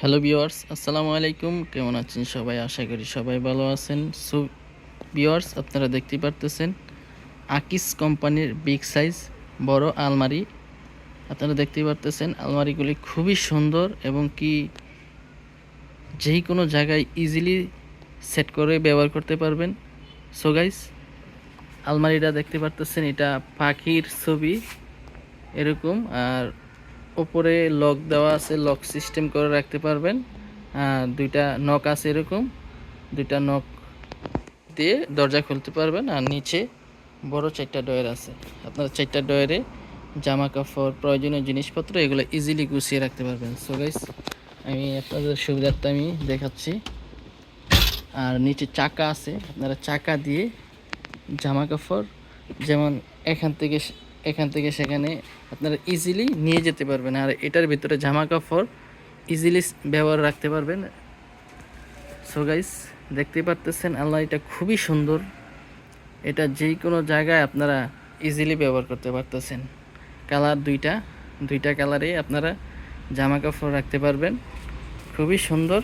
Hello বিওয়ার্স আসসালামু আলাইকুম। কেমন আছেন সবাই? আশা করি সবাই ভালো আছেন। সো বিওয়ার্স আপনারা দেখতে পারতেছেন আকিস কোম্পানির বিগ সাইজ, বড় আলমারি। আপনারা দেখতে পারতেছেন আলমারিগুলি খুবই সুন্দর এবং কি যেই কোনো জায়গায় ইজিলি সেট করে ব্যবহার করতে পারবেন। সো গাইস আলমারিটা দেখতে পারতেছেন, এটা পাখির ছবি, এরকম। আর ওপরে লক দেওয়া আছে লক সিস্টেম করে রাখতে পারবেন। দুইটা নক আছে এরকম। দুইটা নক দিয়ে দরজা খুলতে পারবেন। আর নিচে বড় চারটা ডয়ের আছে। আপনারা চারটা ডয়ারে জামা কাপড়, প্রয়োজনীয় জিনিসপত্র, এগুলো ইজিলি গুছিয়ে রাখতে পারবেন। সো গাইস আমি আপনাদের সুবিধার্থে আমি দেখাচ্ছি। আর নিচে চাকা আছে। আপনারা চাকা দিয়ে জামা কাপড় যেমন এখান থেকে এখান থেকে সেখানে আপনারা ইজিলি নিয়ে যেতে পারবেন। আর এটার ভিতরে জামা কাপড় ইজিলি ব্যবহার রাখতে পারবেন। সো গাইস দেখতে পারতেছেন আল্লাহ, এটা খুবই সুন্দর। এটা যে কোনো জায়গায় আপনারা ইজিলি ব্যবহার করতে পারতেছেন। কালার দুইটা দুইটা কালারে আপনারা জামা কাপড় রাখতে পারবেন। খুবই সুন্দর।